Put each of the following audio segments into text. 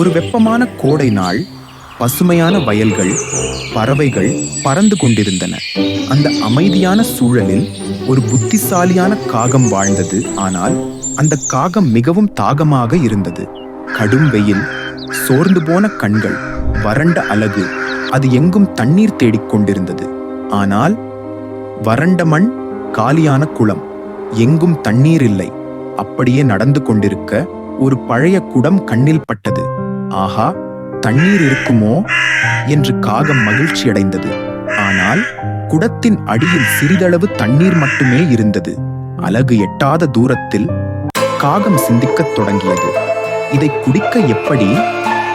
ஒரு வெப்பமான கோடை நாள் பசுமையான வயல்கள் பறவைகள் பறந்து கொண்டிருந்தன. அந்த அமைதியான சூழலில் ஒரு புத்திசாலியான காகம் வாழ்ந்தது. ஆனால் அந்த காகம் மிகவும் தாகமாக இருந்தது. கடும் வெயில் சோர்ந்து போன கண்கள் வறண்ட அலகு அது எங்கும் தண்ணீர் தேடிக் கொண்டிருந்தது. ஆனால் வறண்ட மண் காலியான குளம் எங்கும் தண்ணீர் இல்லை. அப்படியே நடந்து கொண்டிருக்க ஒரு பழைய குடம் கண்ணில் பட்டது. ஆஹா தண்ணீர் இருக்குமோ? என்று காகம் மகிழ்ச்சி அடைந்தது. ஆனால் குடத்தின் அடியில் சிறிதளவு தண்ணீர் மட்டுமே இருந்தது. அலகு எட்டாத தூரத்தில் காகம் சிந்திக்கத் தொடங்கியது. இதை குடிக்க எப்படி?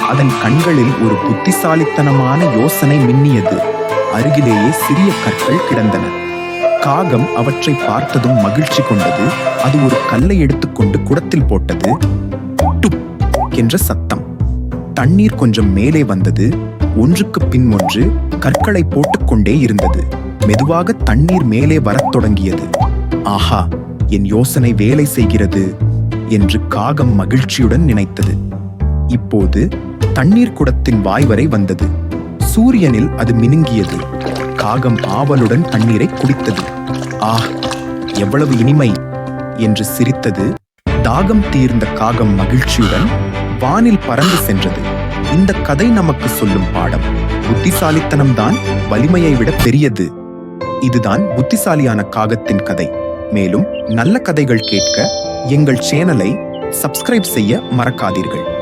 அதன் கண்களில் ஒரு புத்திசாலித்தனமான யோசனை மின்னியது. அருகிலேயே சிறிய கற்கள் கிடந்தன. காகம் அவற்றை பார்த்ததும் மகிழ்ச்சி கொண்டது. அது ஒரு கல்லை எடுத்துக்கொண்டு குடத்தில் போட்டது. டுப்! என்ற சத்தம். தண்ணீர் கொஞ்சம் மேலே வந்தது. ஒன்றுக்கு பின் ஒன்று கற்களை போட்டுக்கொண்டே இருந்தது. மெதுவாக தண்ணீர் மேலே வரத் தொடங்கியது. ஆஹா என் யோசனை வேலை செய்கிறது என்று காகம் மகிழ்ச்சியுடன் நினைத்தது. இப்போது தண்ணீர் குடத்தின் வாய் வரை வந்தது. சூரியனில் அது மினுங்கியது. காகம் ஆவலுடன் தண்ணீரை குடித்தது. ஆஹ் எவ்வளவு இனிமை என்று சிரித்தது. தாகம் தீர்ந்த காகம் மகிழ்ச்சியுடன் வானில் பறந்து சென்றது. இந்த கதை நமக்கு சொல்லும் பாடம். புத்திசாலித்தனம்தான் வலிமையை விட பெரியது. இதுதான் புத்திசாலியான காகத்தின் கதை. மேலும் நல்ல கதைகள் கேட்க எங்கள் சேனலை சப்ஸ்கிரைப் செய்ய மறக்காதீர்கள்.